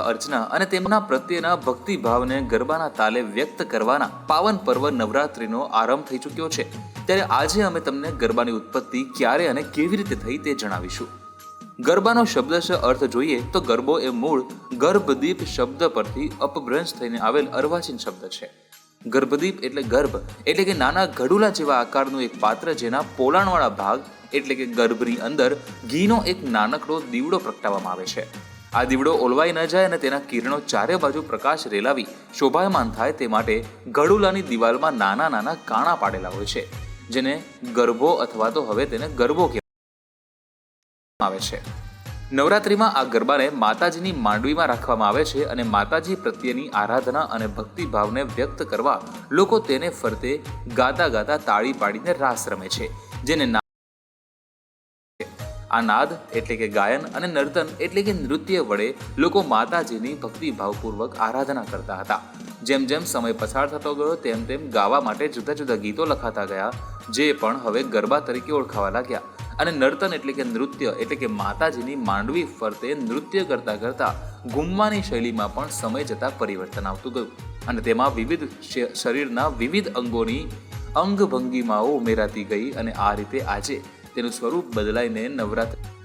અર્ચના અને તેમના પ્રત્યેના ભક્તિભાવને ગરબાના તાલે વ્યક્ત કરવાના પાવન પર્વ નવરાત્રિનો આરંભ થઈ ચૂક્યો છે. ત્યારે આજે અમે તમને ગરબાની ઉત્પત્તિ ક્યારે અને કેવી રીતે થઈ તે જણાવીશું. ગરબાનો શબ્દશ અર્થ જોઈએ તો ગરબો એ મૂળ ગર્ભદીપ શબ્દ પરથી અપભ્રંશ થઈને આવેલ અર્વાચીન શબ્દ છે. ગર્ભદીપ એટલે ગર્ભ, એટલે કે નાના ઘડુલા જેવા આકારનું એક પાત્ર જેના પોલાણવાળા ભાગ, એટલે કે ગર્ભની અંદર ઘીનો એક નાનકડો દીવડો પ્રગટાવવામાં આવે છે. આ દીવડો ઓલવાઈ ન જાય અને તેના કિરણો ચારે બાજુ પ્રકાશ રેલાવી શોભાયમાન થાય તે માટે ગડુલાની દિવાલમાં નાના નાના કાણા પાડેલા હોય છે, જેને ગરબો અથવા તો હવે તેને ગરબો કહેવામાં આવે છે. નવરાત્રિમાં આ ગરબાને માતાજીની માંડવીમાં રાખવામાં આવે છે અને માતાજી પ્રત્યેની આરાધના અને ભક્તિભાવને વ્યક્ત કરવા લોકો તેને ફરતે ગાતા ગાતા તાળી પાડીને રાસ રમે છે, જેને આ નાદ એટલે કે ગાયન અને નર્તન એટલે કે નૃત્ય વડે લોકો માતાજીની ભક્તિભાવપૂર્વક આરાધના કરતા હતા. જેમ જેમ સમય પસાર થતો ગયો, તેમ તેમ ગાવા માટે જુદા જુદા ગીતો લખાતા ગયા, જે પણ હવે ગરબા તરીકે ઓળખાવા લાગ્યા. અને નર્તન એટલે કે નૃત્ય એટલે કે માતાજીની માંડવી ફરતે નૃત્ય કરતા કરતા ગુમ્માની શૈલીમાં પણ સમય જતાં પરિવર્તન આવતું ગયું. અને તેમાં વિવિધ શરીરના વિવિધ અંગોની અંગભંગીમાઓ ઉમેરાતી ગઈ અને આ રીતે આજે તેનું સ્વરૂપ બદલાઈને નવરાત્રિ